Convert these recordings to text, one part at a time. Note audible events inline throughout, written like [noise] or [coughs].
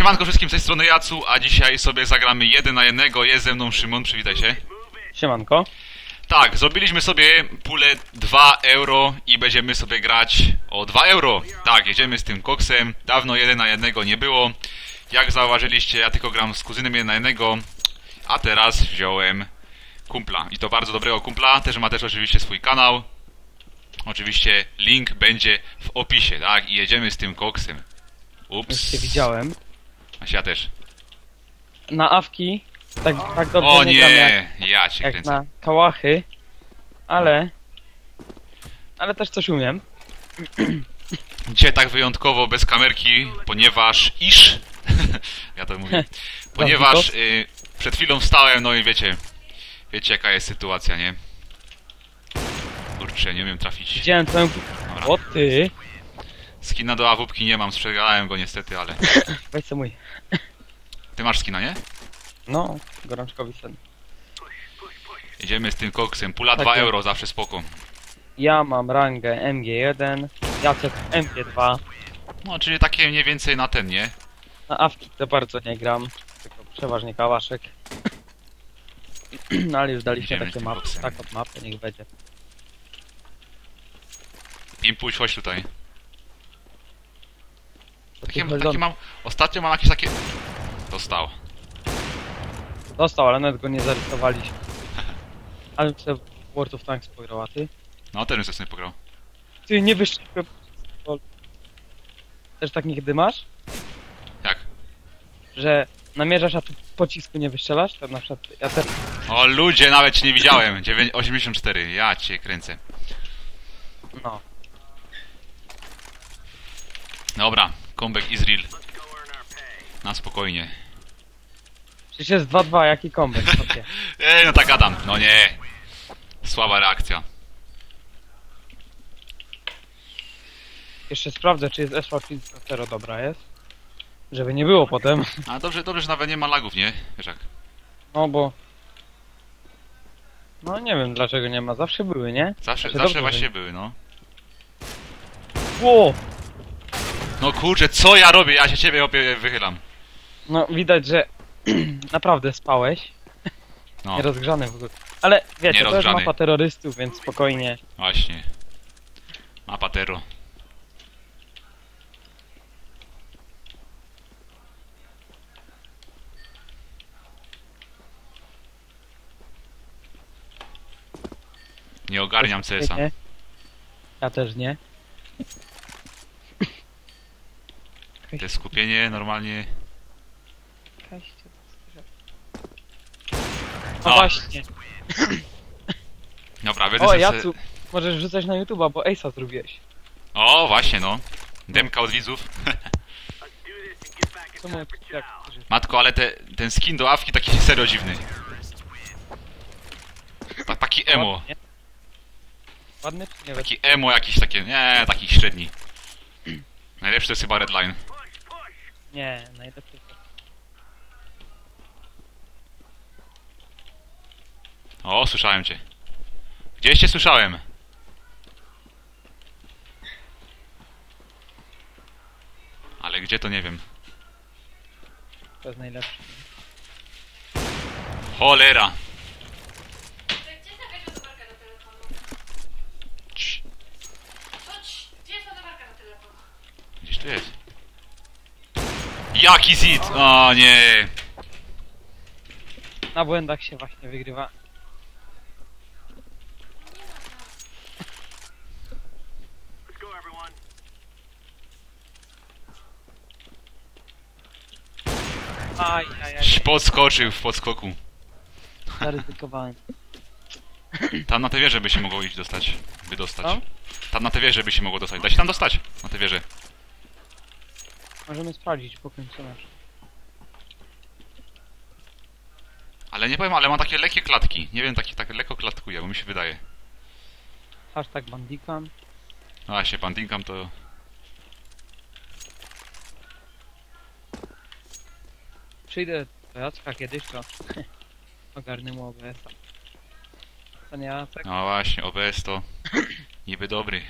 Siemanko wszystkim z tej strony Jacu, a dzisiaj sobie zagramy jeden na jednego. Jest ze mną Szymon, przywitaj się. Siemanko. Tak, zrobiliśmy sobie pulę 2 euro i będziemy sobie grać o 2 euro. Tak, jedziemy z tym koksem. Dawno jeden na jednego nie było. Jak zauważyliście, ja tylko gram z kuzynem jeden na jednego, a teraz wziąłem kumpla. I to bardzo dobrego kumpla, też ma też oczywiście swój kanał. Oczywiście link będzie w opisie, tak? I jedziemy z tym koksem. Już Ups. cię widziałem. A ja też. Na awki tak, tak dobrze O nie, gram jak, ja cię jak kręcę. na kałachy, ale... Ale też coś umiem. [clears throat] Dzisiaj tak wyjątkowo bez kamerki, ponieważ iż... [laughs] ja to mówię. [laughs] Ponieważ y, przed chwilą wstałem, no i wiecie... Wiecie jaka jest sytuacja, nie? Kurczę, nie umiem trafić. Widziałem twoją... Dobra. O ty! Skina do awupki nie mam, sprzedałem go niestety, ale... [laughs] Weź co mój. Ty masz skina, nie? No, gorączkowy sen. Jedziemy z tym koksem. Pula Tak 2 jest. euro, zawsze spoko. Ja mam rangę MG1, Jacek MG2. No, czyli takie mniej więcej na ten, nie? Na awki to bardzo nie gram, tylko przeważnie kałaszek. No [clears throat] ale już daliśmy Idziemy z takie tym mapy, koksem. tak od mapy, niech będzie. Pimpuś, chodź tutaj. Takie, takie mam... Ostatnio mam jakieś takie... Dostał. Dostał, ale nawet go nie zarysowaliśmy. [laughs] Ale chcę World of Tanks pograł, a ty? No, ten już sobie pograł. Ty nie wyszczepę. Też tak nigdy masz? Jak? Że namierzasz, a tu pocisku nie wystrzelasz? To na przykład ja też. O ludzie, nawet cię nie widziałem. 9, 84, ja cię kręcę. No. Dobra, comeback is real. Na spokojnie. Przecież jest 2-2, jaki kombek? [laughs] Okay. Ej, no tak gadam. No nie. Słaba reakcja. Jeszcze sprawdzę, czy jest SV50 dobra jest. Żeby nie było potem. A dobrze, dobrze, że nawet nie ma lagów, nie? Wiesz jak. No bo. No nie wiem dlaczego nie ma, zawsze były, nie? Zawsze, zawsze dobrze, właśnie były, no. Ło! No kurczę, co ja robię? Ja się ciebie opie wychylam. No widać, że [clears throat] naprawdę spałeś. No, Nierozgrzany w ogóle. Ale wiecie, to jest Nierozgrzany. mapa terrorystów, więc spokojnie. właśnie. Mapa Tero. Nie ogarniam CS-a. Nie. Ja też nie. To jest skupienie normalnie. No O. właśnie. Dobra, będę O, Jacu, możesz wrzucać na YouTube'a, bo Ace'a zrobiłeś. O, właśnie no. Demka od widzów. Co jak, Matko, ale te, ten skin do awki taki serio dziwny. Ta, taki emo. Ładny czy nie? Taki emo jakiś takie, nie, taki średni. Najlepszy to jest chyba Redline. Nie, najlepiej to. O, słyszałem cię. Gdzieś cię słyszałem. Ale gdzie to nie wiem. To jest najlepszy. Cholera! Gdzie jest jakaś ładowarka do telefonu? Cii, Chodź, gdzie jest ładowarka do telefonu? Gdzieś tu jest. Jaki zit! O nie! Na błędach się właśnie wygrywa. Aj, aj, aj, Podskoczył w podskoku. zaryzykowałem. Tam na te wieże by się mogło iść dostać. By dostać. Co? Tam na te wieże by się mogło dostać. Da się tam dostać. Na te wieże. Możemy sprawdzić po końcu nasz. Ale nie powiem, ale ma takie lekkie klatki. Nie wiem, takie, takie lekko klatkuje, bo mi się wydaje. Hashtag bandicam. No właśnie, Bandinkam to... Przyjdę do Jacka kiedyś, to [laughs] ogarnę mu OBS-a. To nie Jacek? No właśnie, OBS to... Niby dobry.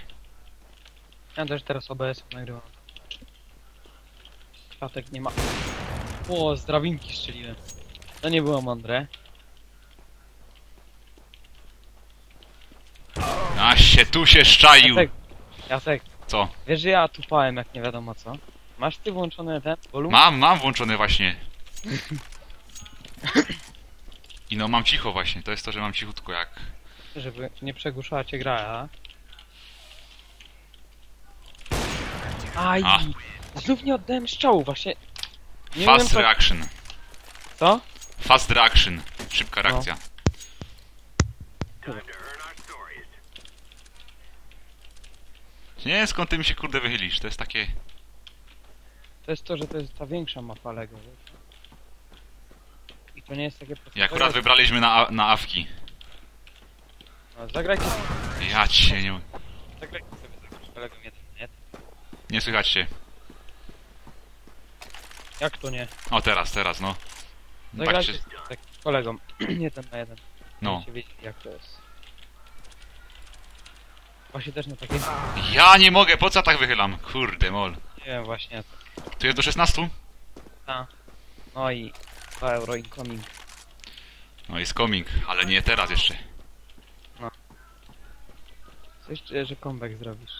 Ja też teraz OBS nagrywam. Światek nie ma. O, z drabinki strzeliłem. To nie było mądre. A się tu się szczaił. Jacek, Jacek, Co? wiesz, że ja tupałem jak nie wiadomo co? Masz ty włączony ten volum? Mam, mam włączony właśnie. [laughs] I no mam cicho właśnie, to jest to, że mam cichutko jak... Żeby nie przegłuszała cię gra, a? Aj! A. Znów nie oddałem strzału, właśnie. Nie Fast wiem, co... reaction. Co? Fast reaction. Szybka reakcja. Nie wiem skąd ty mi się kurde wychylisz, to jest takie... To jest to, że to jest ta większa mapa Lego, wiesz? I to nie jest takie proste. Akurat wybraliśmy na, na awki. No, zagrajcie, Ja cię nie... zagrajcie sobie z kolegą jeden, nie? Nie słychać się. Jak to nie? O teraz, teraz no. Zagrajcie Patrzcie, z tak, z kolegą, [clears throat] jeden na jeden. no. Będziecie wiedzieć jak to jest. Właśnie też na takie... Ja nie mogę, po co tak wychylam? Kurde mol. Nie wiem właśnie. Tu jest do 16? No i 2 euro incoming. No jest coming, ale nie teraz jeszcze. Coś czuję, że comeback zrobisz.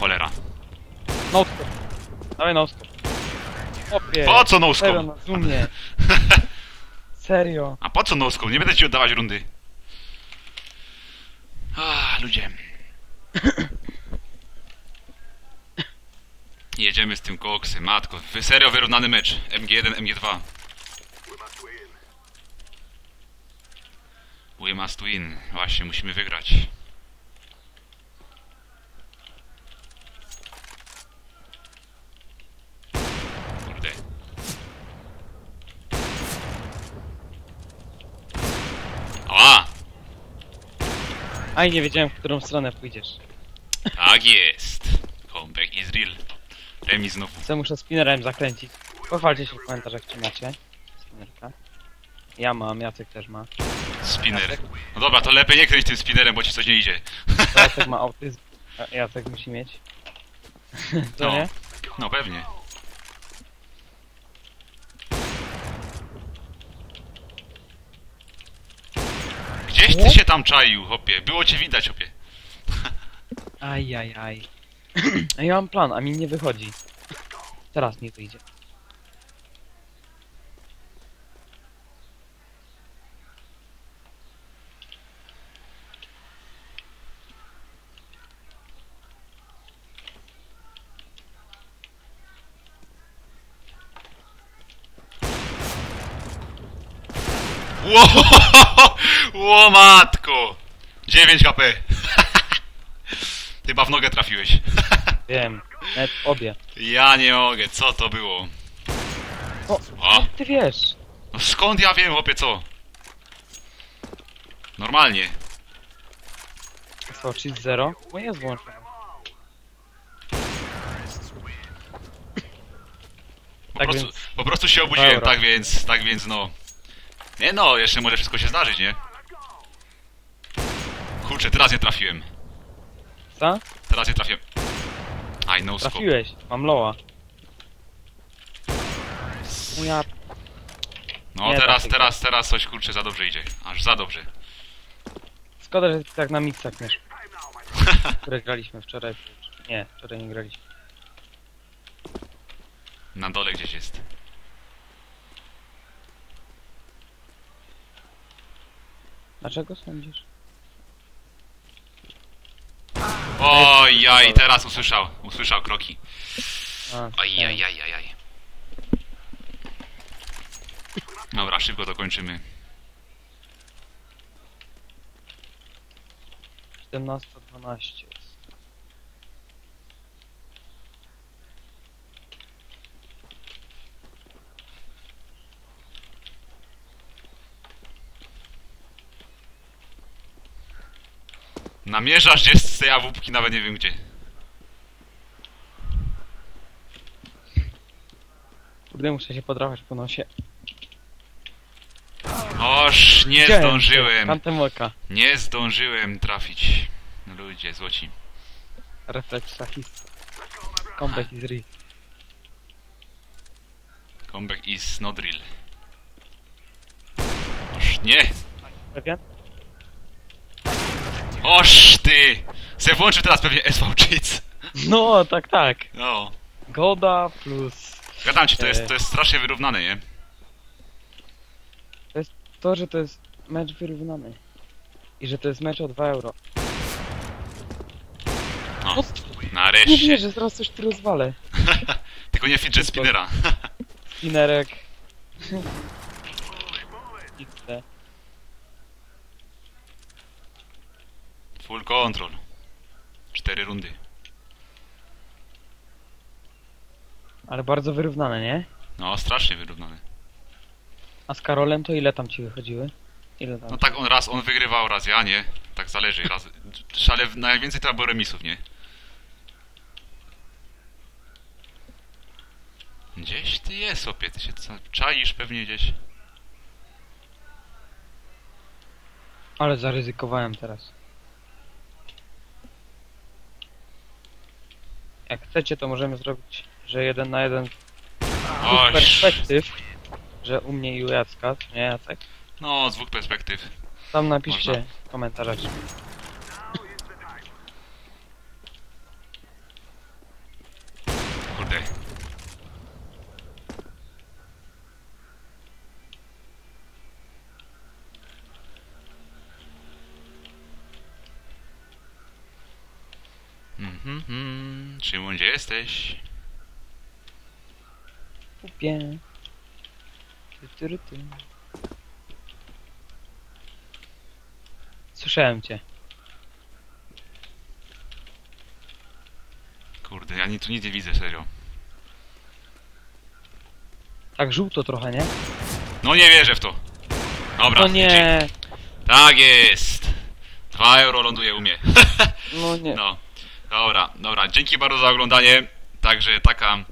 Cholera. Noskop. Dawaj noskop. Opie. Po co no Serio, na zoomie. Serio. A po co no scope? Nie będę ci oddawać rundy. Ah, ludzie. [coughs] Jedziemy z tym koksem, matko. Wy serio wyrównany mecz. MG1, MG2. We must win. Właśnie, musimy wygrać. Kurde. Ała! Aj, nie wiedziałem, w którą stronę pójdziesz. Tak jest. Comeback is real. Remis znów. Co muszę spinnerem zakręcić. Pochwalcie się w komentarzach, czy macie. Spinnerka. Ja mam, Jacek też ma. Spinner. No dobra, to lepiej nie kręć tym spinnerem, bo ci coś nie idzie. To Jacek ma autyzm. Jacek musi mieć. [laughs] Co No. nie? No pewnie. Ty się tam czaił, hopie. Było cię widać, hopie. Aj, aj, aj. A ja mam plan, a mi nie wychodzi. Teraz mi wyjdzie. Ło, Ło matko! 9 HP. Chyba w nogę trafiłeś. Wiem. Nawet obie. Ja nie mogę, co to było? O, O, Ty wiesz. no skąd ja wiem, hopie, co? Normalnie. Co, cheat zero? Jest włączone. Po, Tak prostu, więc- po prostu się obudziłem, Dobra. tak więc, tak więc no. Nie no, jeszcze może wszystko się zdarzyć, nie? Kurczę, teraz nie trafiłem. Co? Teraz nie trafiłem. Aj, no scope. Trafiłeś. Mam loa. No ja... No Nie, teraz, teraz, teraz coś kurczę za dobrze idzie. Aż za dobrze. Szkoda, że tak na miksach miesz. Które graliśmy wczoraj. Nie, wczoraj nie graliśmy. Na dole gdzieś jest. Dlaczego sądzisz? Oj, jaj, teraz usłyszał. Usłyszał kroki. A, Aj, aj, aj, aj, aj. Dobra, szybko dokończymy. 17-12 jest. Namierzasz gdzieś z tej awupki, nawet nie wiem gdzie. Kurde, muszę się podrapać po nosie. Oż, nie Widziałem zdążyłem. Tamten oka. Nie zdążyłem trafić. Ludzie, złoci. Refleks szachista. Comeback is real. Comeback is not real. Oż, nie! Pewien? Oż ty! Se włączył teraz pewnie SV Cheats. No, tak, tak. No. Goda plus Gadam ci, to jest, E. to jest strasznie wyrównane, nie? to, że to jest mecz wyrównany. I że to jest mecz o 2 euro. No, No, nie nareszcie. wierzę, zaraz coś tu rozwalę. [laughs] Tylko nie fidget spinnera. [laughs] Spinnerek. XD. Full control. Cztery rundy. Ale bardzo wyrównane, nie? No, strasznie wyrównane. A z Karolem to ile tam ci wychodziły? Ile tam? No tak, on raz on wygrywał, raz ja, nie? Tak zależy, raz... Ale najwięcej to było remisów, nie? Gdzieś ty jest, opie, ty się czaisz pewnie gdzieś. Ale zaryzykowałem teraz. Jak chcecie, to możemy zrobić, że jeden na jeden z perspektyw. Że u mnie i u Jacka, nie Jacek? No, z dwóch perspektyw. Tam napiszcie Można. w komentarzach. Mhm, mhm. Szymon, gdzie jesteś? Kupię. Słyszałem cię. Kurde, ja ni- tu nic nie widzę, serio. Tak żółto trochę, nie? No nie wierzę w to. Dobra, No nie, Tak jest. 2 euro ląduje u mnie. [laughs] no nie. No, dobra, dobra. Dzięki bardzo za oglądanie. Także taka,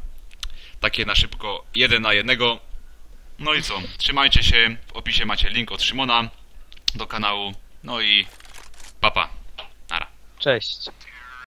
takie na szybko, jeden na jednego. No i co? Trzymajcie się. W opisie macie link od Szymona do kanału. No i papa. Nara. Cześć.